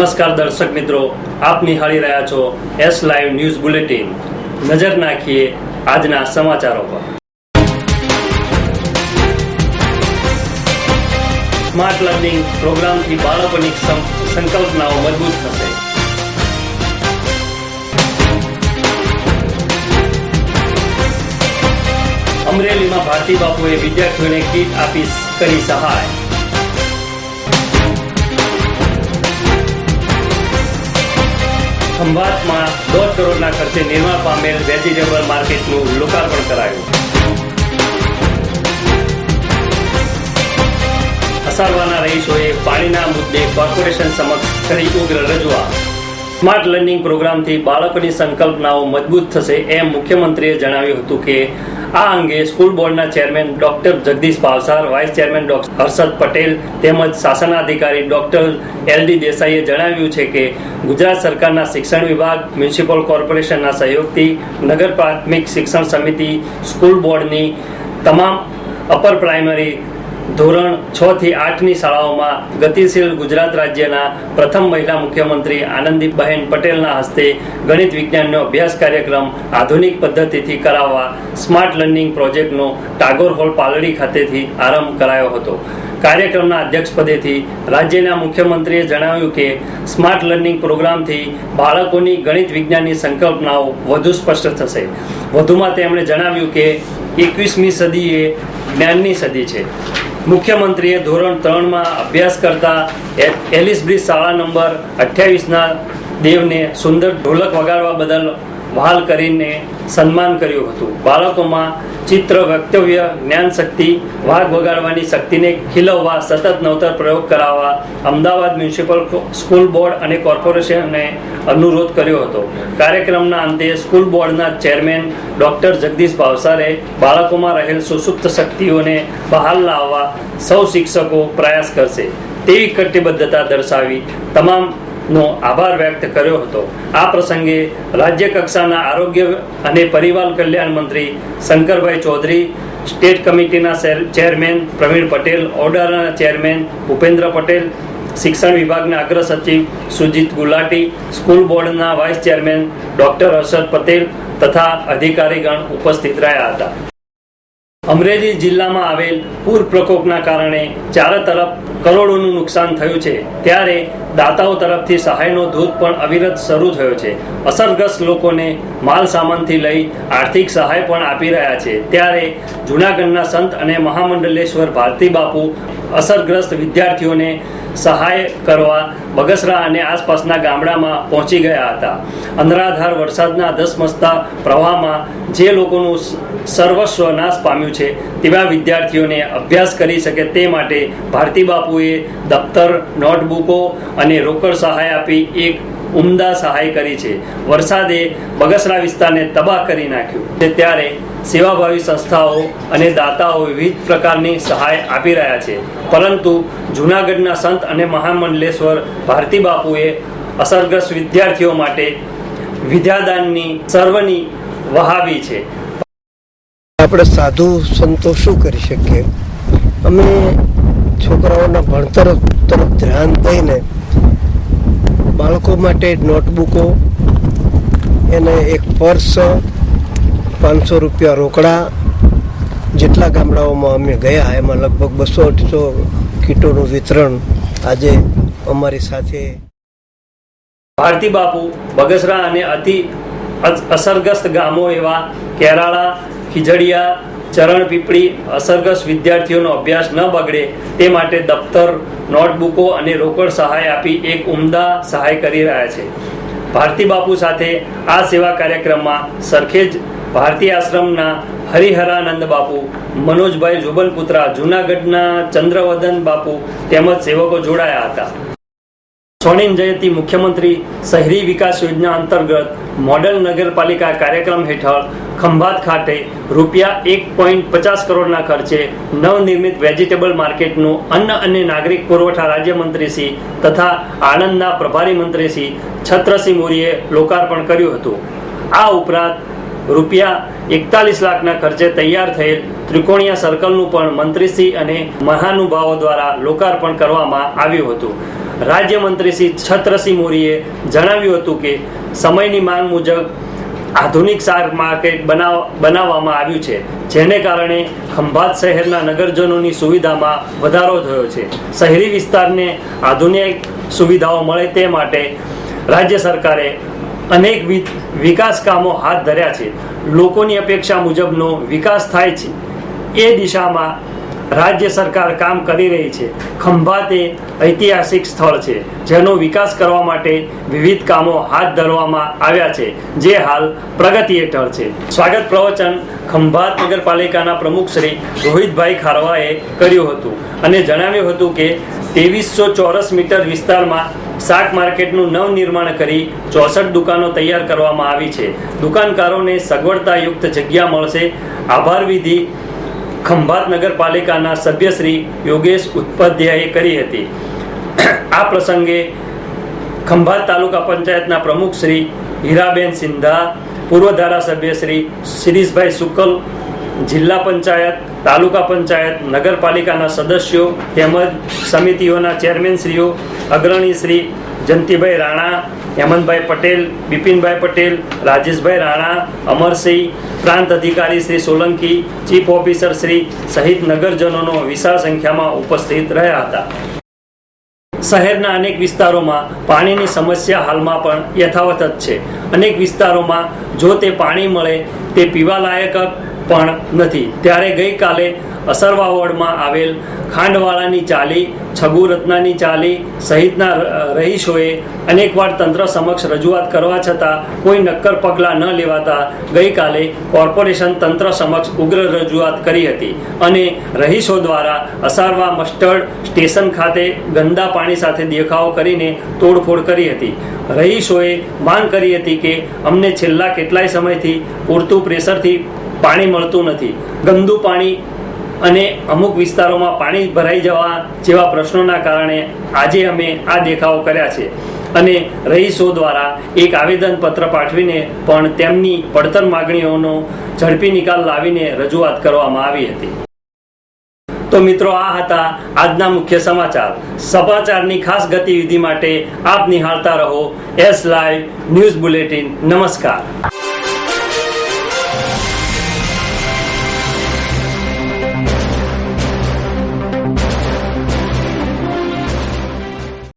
નમસ્કાર દર્શક મિત્રો, આપ નિહાળી રહ્યા છો એસ લાઈવ ન્યૂઝ બુલેટિન નજર નાખીએ આજના સમાચારો પર. સ્માર્ટ લર્નિંગ પ્રોગ્રામથી બાળકોની સંકલ્પનાઓ મજબૂત થશે. અમરેલીમાં ભારતી બાપુએ વિદ્યાર્થીઓને કીટ આપી કરી સહાય. ખંભાતમાં દોઢ કરોડના ખર્ચે નિર્માણ પામેલ વેજીટેબલ માર્કેટનું લોકાર્પણ કરાયું. અસારવાના રહીશોએ પાણીના મુદ્દે કોર્પોરેશન સમક્ષ કરી ઉગ્ર રજૂઆત. સ્માર્ટ લર્નિંગ પ્રોગ્રામથી બાળકોની સંકલ્પનાઓ મજબૂત થશે એમ મુખ્યમંત્રીએ જણાવ્યું હતું કે આ અંગે સ્કૂલ બોર્ડના chairman doctor Jagdish Bhavsar, vice chairman doctor Harshad Patel તેમજ શાસનાધિકારી ડોક્ટર એલ ડી દેસાઈએ જણાવ્યું છે કે ગુજરાત સરકારના શિક્ષણ વિભાગ, મ્યુનિસિપલ કોર્પોરેશનના સહયોગથી નગર પ્રાથમિક શિક્ષણ સમિતિ, સ્કૂલ બોર્ડની તમામ અપર પ્રાઇમરી ધોરણ છ થી આઠની શાળાઓમાં ગતિશીલ ગુજરાત રાજ્યના પ્રથમ મહિલા મુખ્યમંત્રી આનંદીબહેન પટેલના હસ્તે ગણિત વિજ્ઞાનનો અભ્યાસ કાર્યક્રમ આધુનિક પદ્ધતિથી કરાવવા સ્માર્ટ લર્નિંગ પ્રોજેક્ટનો ટાગોર હોલ પાલડી ખાતેથી આરંભ કરાયો હતો. કાર્યક્રમના અધ્યક્ષપદેથી રાજ્યના મુખ્યમંત્રીએ જણાવ્યું કે સ્માર્ટ લર્નિંગ પ્રોગ્રામથી બાળકોની ગણિત વિજ્ઞાનની સંકલ્પનાઓ વધુ સ્પષ્ટ થશે. વધુમાં તેમણે જણાવ્યું કે એકવીસમી સદી એ જ્ઞાનની સદી છે. મુખ્યમંત્રીએ ધોરણ ત્રણમાં અભ્યાસ કરતા એલિસ બ્રિજ શાળા નંબર અઠ્યાવીસના દેવને સુંદર ઢોલક વગાડવા બદલ વહાલ કરીને સન્માન કર્યું હતું. બાળકોમાં ચિત્ર, વક્તવ્ય જ્ઞાન શક્તિ વાઘ વગાડવાની શક્તિને ખીલવવા સતત નવતર પ્રયોગ કરાવવા અમદાવાદ મ્યુનિસિપલ સ્કૂલ બોર્ડ અને કોર્પોરેશનને અનુરોધ કર્યો હતો. કાર્યક્રમના અંતે સ્કૂલ બોર્ડના ચેરમેન ડોક્ટર જગદીશ ભાવસારે બાળકોમાં રહેલ સુસુપ્ત શક્તિઓને બહાર લાવવા સૌ શિક્ષકો પ્રયાસ કરશે. તેવી કટિબદ્ધતા દર્શાવી તમામ નો આભાર વ્યક્ત કર્યો હતો. આ પ્રસંગે રાજ્ય કક્ષાના આરોગ્ય અને પરિવાર કલ્યાણ મંત્રી શંકરભાઈ ચૌધરી, સ્ટેટ કમિટીના ચેરમેન પ્રવીણ પટેલ ઓર્ડરના ચેરમેન ભૂપેન્દ્ર પટેલ, શિક્ષણ વિભાગના અગ્ર સચિવ સુજીત ગુલાટી, સ્કૂલ બોર્ડના vice chairman doctor Harshad Patel તથા અધિકારીગણ ઉપસ્થિત રહ્યા હતા. અમરેલી જિલ્લામાં આવેલ પૂર પ્રકોપના કારણે ચારે તરફ કરોડોનું નુકસાન થયું છે. ત્યારે દાતાઓ તરફથી સહાયનો ધૂત પણ અવિરત શરૂ થયો છે. અસરગ્રસ્ત લોકોને માલ સામાનથી લઈ આર્થિક સહાય પણ આપી રહ્યા છે. ત્યારે જૂનાગઢના સંત અને મહામંડલેશ્વર ભારતી બાપુ અસરગ્રસ્ત વિદ્યાર્થીઓને સહાય કરવા બગસરા અને આસપાસના ગામડામાં પહોંચી ગયા હતા. અનરાધાર વરસાદના ધસમસતા પ્રવાહમાં જે લોકોનું સર્વસ્વ નાશ પામ્યું છે. તેવા વિદ્યાર્થીઓને અભ્યાસ કરી શકે તે માટે ભારતી બાપુએ દફતર, નોટબુકો અને રોકડ સહાય આપી એક ઉમદા સહાય કરી છે. વરસાદે બગસરા વિસ્તારને તબાહ કરી નાખ્યું. ત્યારે સેવાભાવી સંસ્થાઓ અને દાતાઓ વિવિધ પ્રકારની સહાય આપી રહ્યા છે. પરંતુ જૂનાગઢના સંત અને મહામંડલેશ્વર ભારતી બાપુએ અસરગ્રસ્ત વિદ્યાર્થીઓ માટે વિદ્યાદાનની સર્વની વહાવી છે. આપણે સાધુ સંતો શું કરી શકીએ? અમે છોકરાઓના ભણતર તરફ ધ્યાન દઈને બાળકો માટે નોટબુકો, એને એક પર્સ, પાંચસો રૂપિયા રોકડા, જેટલા ગામડાઓમાં અમે ગયા, એમાં લગભગ બસો અઢીસો કીટોનું વિતરણ આજે અમારી સાથે ભારતી બાપુ, બગસરા અને અતિ અસરગ્રસ્ત ગામો એવા કેરાળા ખીજડીયા, ચરણ પીપળી, અસરગ્રસ્ત વિદ્યાર્થીઓનો અભ્યાસ ન બગડે તે માટે દફતર, નોટબુકો અને રોકડ સહાય આપી એક ઉમદા સહાય કરી રહ્યા છે. ભારતી બાપુ સાથે આ સેવા કાર્યક્રમમાં સરખેજ ભારતી આશ્રમના હરિહરાનંદ બાપુ, મનોજભાઈ જોબનપુત્રા જૂનાગઢના ચંદ્રવદન બાપુ તેમજ સેવકો જોડાયા હતા. સ્વર્ણિમ જયંતિ મુખ્યમંત્રી શહેરી વિકાસ યોજના અંતર્ગત મોડલ નગરપાલિકા કાર્યક્રમ હેઠળ ખંભાત ખાતે રૂપિયા એક પોઈન્ટ પચાસ કરોડના ખર્ચે નવનિર્મિત વેજીટેબલ માર્કેટનું અન્ન અને નાગરિક પુરવઠા રાજ્યમંત્રીશ્રી તથા આણંદના પ્રભારી મંત્રી શ્રી છત્રસિંહ મોરીએ લોકાર્પણ કર્યું હતું. આ ઉપરાંત રૂપિયા એકતાલીસ લાખના ખર્ચે તૈયાર થયેલ ત્રિકોણીયા સર્કલનું પણ મંત્રીશ્રી અને મહાનુભાવો દ્વારા લોકાર્પણ કરવામાં આવ્યું હતું. રાજ્યમંત્રી શ્રી છત્રસિંહ મોરીએ જણાવ્યું હતું કે, સમયની માંગ મુજબ આધુનિક શાક માર્કેટ બનાવ, બનાવવામાં આવ્યું છે, જેને કારણે ખંભાત શહેરના નગરજનોની સુવિધામાં વધારો થયો છે. શહેરી વિસ્તારને આધુનિક સુવિધાઓ મળે તે માટે રાજ્ય સરકારે અનેક વિકાસ કામો હાથ ધર્યા છે. લોકોની અપેક્ષા મુજબનો વિકાસ થાય છે. એ દિશામાં રાજ્ય સરકાર કામ કરી રહી છે. ખંભાત એ ઐતિહાસિક સ્થળ છે, જેનો વિકાસ કરવા માટે વિવિધ કામો હાથ ધરવામાં આવ્યા છે, જે હાલ પ્રગતિ હેઠળ છે. સ્વાગત પ્રવચન ખંભાત નગરપાલિકાના પ્રમુખ શ્રી રોહિતભાઈ ખારવાએ કર્યું હતું અને જણાવ્યું હતું કે, ત્રેવીસો ચોરસ મીટર વિસ્તારમાં શાક માર્કેટનું નવનિર્માણ કરી ચોસઠ દુકાનો તૈયાર કરવામાં આવી છે. દુકાનકારોને સગવડતાયુક્ત જગ્યા મળશે. આભાર વિધિ ખંભાત નગરપાલિકાના સભ્ય શ્રી યોગેશ ઉપાધ્યાયે કરી હતી. આ પ્રસંગે ખંભાત તાલુકા પંચાયતના પ્રમુખ શ્રી હીરાબેન સિંધા, પૂર્વ ધારાસભ્ય શ્રી શિરીષભાઈ શુકલ જિલ્લા પંચાયત, તાલુકા પંચાયત, નગરપાલિકાના સદસ્યો તેમજ સમિતિઓના ચેરમેનશ્રીઓ, અગ્રણી શ્રી જંતીભાઈ રાણા હેમંતભાઈ પટેલ, બિપિનભાઈ પટેલ, રાજેશભાઈ રાણા, અમરસિંહ, પ્રાંત અધિકારી શ્રી સોલંકી, ચીફ ઓફિસર શ્રી સહિત નગરજનોનો વિશાળ સંખ્યામાં ઉપસ્થિત રહ્યા હતા. શહેરના અનેક વિસ્તારોમાં પાણીની સમસ્યા હાલમાં પણ યથાવત જ છે. અનેક વિસ્તારોમાં જો તે પાણી મળે, તે પીવાલાયક પણ નથી. ત્યારે ગઈકાલે અસરવા આવેલ ખાંડવાળાની ચાલી છગુ રત્નાની ચાલી, સહિતના રહીશોએ અનેકવાર તંત્ર સમક્ષ રજૂઆત કરવા છતાં કોઈ નક્કર પગલાં ન લેવાતા ગઈકાલે કોર્પોરેશન તંત્ર સમક્ષ ઉગ્ર રજૂઆત કરી હતી અને રહીશો દ્વારા અસારવા મસ્ટર્ડ સ્ટેશન ખાતે ગંદા પાણી સાથે દેખાવો કરીને તોડફોડ કરી હતી. રહીશોએ માંગ કરી હતી કે અમને છેલ્લા કેટલાય સમયથી પૂરતું પ્રેશરથી પાણી મળતું નથી. ગંદુ પાણી અને અમુક વિસ્તારોમાં પાણી ભરાઈ જવા જેવા પ્રશ્નોના કારણે આજે અમે આ દેખાવો કર્યા છે. અને રહીશો દ્વારા એક આવેદન પત્ર પાઠવીને પણ તેમની પડતર માગણીઓનો ઝડપી નિકાલ લાવીને રજૂઆત કરવામાં આવી હતી. તો મિત્રો આ હતા આજના મુખ્ય સમાચાર. સમાચારની ખાસ ગતિવિધિ માટે આપ નિહાળતા રહો. S live news bulletin. નમસ્કાર.